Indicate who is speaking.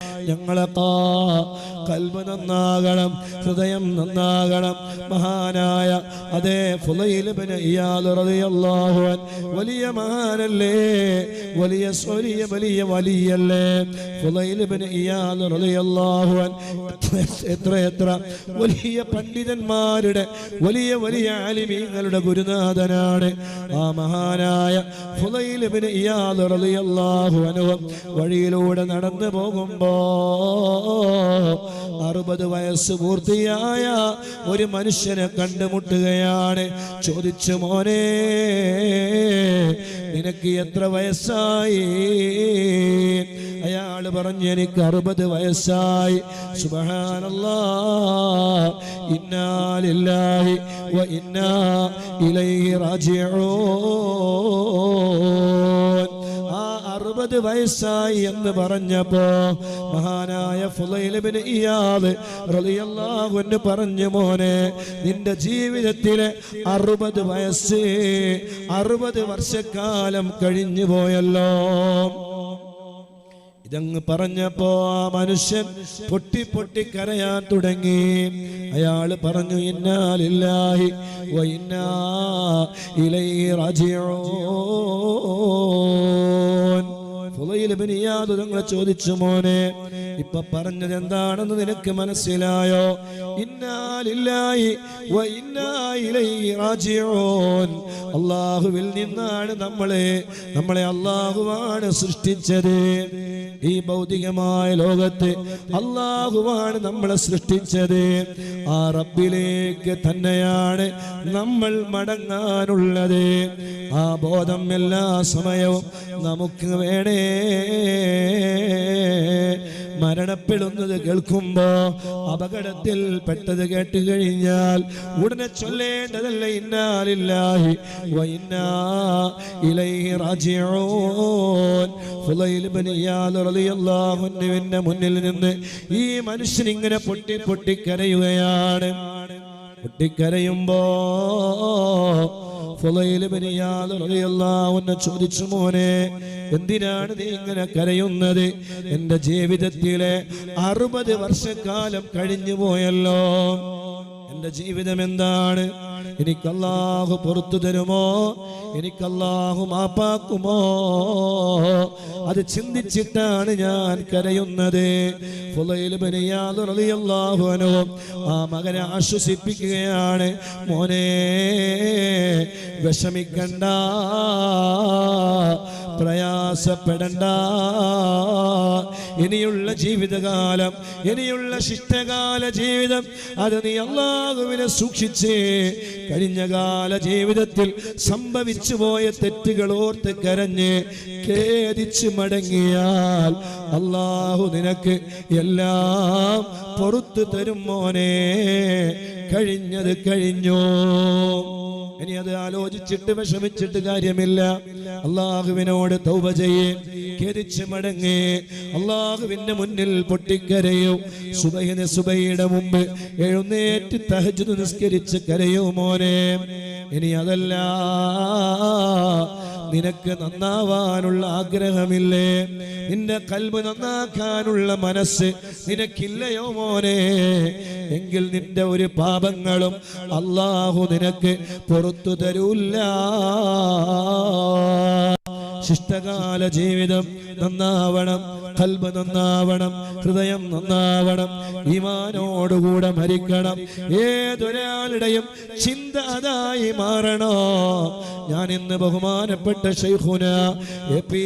Speaker 1: ഞങ്ങളെക്കാ കൽബ് നന്നാകണം ഹൃദയം നന്നാകണം. മഹാനായ അതേ അൻ വലിയ മഹാനല്ലേ? വലിയ സ്വലിയ വലിയ വലിയല്ലേ? അൻ എത്ര എത്ര? വലിയ പണ്ഡിതന്മാരുടെ വലിയ വലിയ ആലിമീങ്ങളുടെ ഗുരുനാഥനാണ് ആ മഹാനായ അൻഹു. വഴിയിലൂടെ നടന്നു പോകുമ്പോ അറുപത് വയസ്സ് പൂർത്തിയായ ഒരു മനുഷ്യനെ കണ്ടുമുട്ടുകയാണ്. ചോദിച്ചു മോനെ നിനക്ക് എത്ര വയസ്സായി? അയാൾ പറഞ്ഞു എനിക്ക് അറുപത് വയസ്സായി. സുബഹാനല്ലാ ഇന്നാലില്ലാഹി വ ഇന്നാ ഇലൈഹി റാജിഊൻ. ആ അറുപത് വയസ്സായി എന്ന് പറഞ്ഞപ്പോ മഹാനായ ഫുലൈലിബിന് ഇയാൾ റളിയല്ലാഹു പറഞ്ഞു മോനെ നിന്റെ ജീവിതത്തിലെ അറുപത് വയസ്സ് അറുപത് വർഷക്കാലം കഴിഞ്ഞു പോയല്ലോ. ഇതങ്ങ് പറഞ്ഞപ്പോ ആ മനുഷ്യൻ പൊട്ടി പൊട്ടി കരയാൻ തുടങ്ങി. അയാൾ പറഞ്ഞു ഇന്നാലില്ലാഹി ഇലൈ ഇന്നാ തങ്ങളെ ചോദിച്ചു മോനെ ഇപ്പൊ പറഞ്ഞത് എന്താണെന്ന് നിനക്ക് മനസ്സിലായോ? അള്ളാഹുവിൽ നിന്നാണ് നമ്മളെ നമ്മളെ അള്ളാഹുവാണ് സൃഷ്ടിച്ചത്. ഈ ഭൗതികമായ ലോകത്ത് അള്ളാഹുവാണ് നമ്മളെ സൃഷ്ടിച്ചത്. ആ റബ്ബിലേക്ക് തന്നെയാണ് നമ്മൾ മടങ്ങാനുള്ളത്. ആ ബോധം എല്ലാ സമയവും നമുക്ക് വേണേ. മരണപ്പെടുന്നത് കേൾക്കുമ്പോ അപകടത്തിൽ പെട്ടത് കേട്ട് കഴിഞ്ഞാൽ ഉടനെ ചൊല്ലേണ്ടതല്ല ഇന്നാലില്ലാഹി ഇലൈഹി റാജിഊൻ. മുന്നിൽ നിന്ന് ഈ മനുഷ്യൻ ഇങ്ങനെ പൊട്ടി പൊട്ടി കരയുകയാണ് പൊട്ടിക്കരയുമ്പോ ചോദിച്ചു മോനെ എന്തിനാണ് നീ ഇങ്ങനെ കരയുന്നത്? എന്റെ ജീവിതത്തിലെ അറുപത് വർഷക്കാലം കഴിഞ്ഞു പോയല്ലോ എന്റെ ജീവിതം എന്താണ്? എനിക്ക് അല്ലാഹു പുറത്തു തരുമോ? എനിക്ക് അല്ലാഹു മാപ്പാക്കുമോ? അത് ചിന്തിച്ചിട്ടാണ് ഞാൻ കരയുന്നത്. ആ മകനെ ആശ്വസിപ്പിക്കുകയാണ്. മോനെ വിഷമിക്കണ്ട. പ്രയാസപ്പെടണ്ട. ഇനിയുള്ള ജീവിതകാലം ഇനിയുള്ള ശിഷ്ടകാല ജീവിതം അത് നീ അള്ളാഹുവിനെ സൂക്ഷിച്ച് കഴിഞ്ഞ കാല ജീവിതത്തിൽ സംഭവിച്ചു പോയ തെറ്റുകൾ ഓർത്ത് കരഞ്ഞ് ഖേദിച്ച് മടങ്ങിയാൽ അള്ളാഹു നിനക്ക് എല്ലാം പുറത്തു തരും മോനെ. കഴിഞ്ഞത് കഴിഞ്ഞു? ഇനി അത് ആലോചിച്ചിട്ട് വിഷമിച്ചിട്ട് കാര്യമില്ല. അള്ളാഹുവിനോട് തൗബ ചെയ്യേ ഖേദിച്ച് മടങ്ങേ. അള്ളാഹുവിന്റെ മുന്നിൽ പൊട്ടിക്കരയോ. സുബൈന സുബൈയുടെ മുമ്പ് എഴുന്നേറ്റ് തഹജു നിസ്കരിച്ച് കരയോ മോനെ. ഇനി അതല്ല. നിനക്ക് നന്നാവാനുള്ള ആഗ്രഹമില്ലേ? നിന്റെ കൽബ് നന്നാക്കാനുള്ള മനസ്സ് നിനക്കില്ലയോ മോനെ? എങ്കിൽ നിന്റെ ഒരു പാപങ്ങളും അള്ളാഹു നിനക്ക് പുറത്തു തരൂല്ല ശിഷ്ടകാല ജീവിതം നന്നാവണം കൽബ് നന്നാവണം ഹൃദയം നന്നാവണം ഈമാനോടുകൂടെ മരിക്കണം. ഏതൊരാളുടെയും ചിന്ത അതായി മാറണോ? ഞാൻ ഇന്ന് ബഹുമാനപ്പെട്ട ഷെയ്ഖുന എ പി